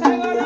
সাহেব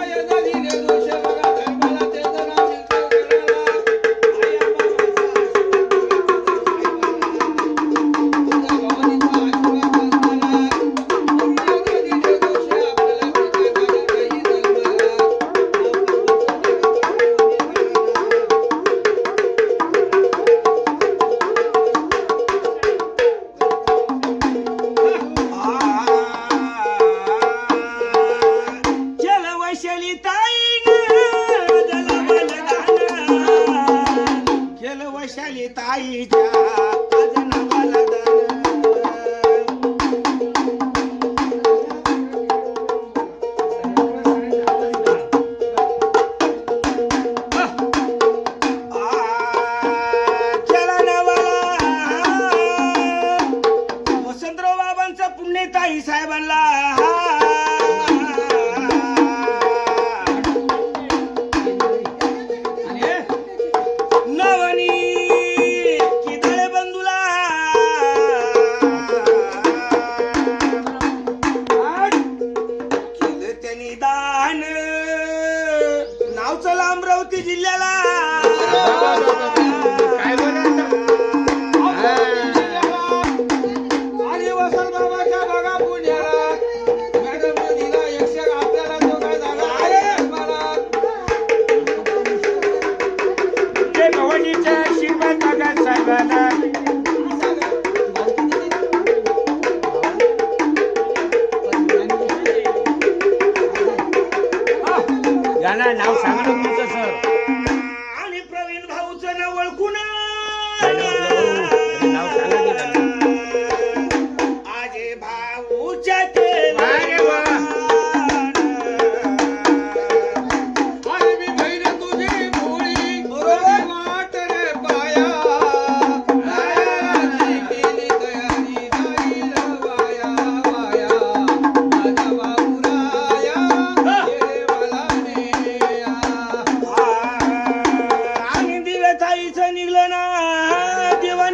वैशाली ताईच्या आज वसंतराव बाबांचा साहेबांना. केलं त्यांनी दान नाव चला अमरावती जिल्ह्याला. काय बरं आणि वसंत बाबाच्या बघा पुण्याला. मॅडम दिला एकशे आपल्याला तो काय मला आशीर्वाद साहेबांना यांना नाव सांगा ना तुमचं सर. आणि प्रवीण भाऊचं नाव ओळखून.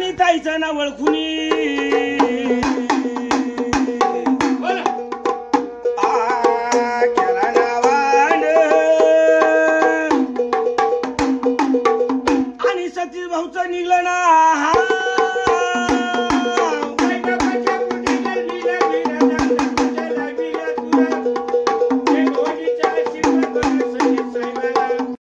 ना देवानी ताईचं केला नावानं. आणि सतीश भाऊचं निघलं ना.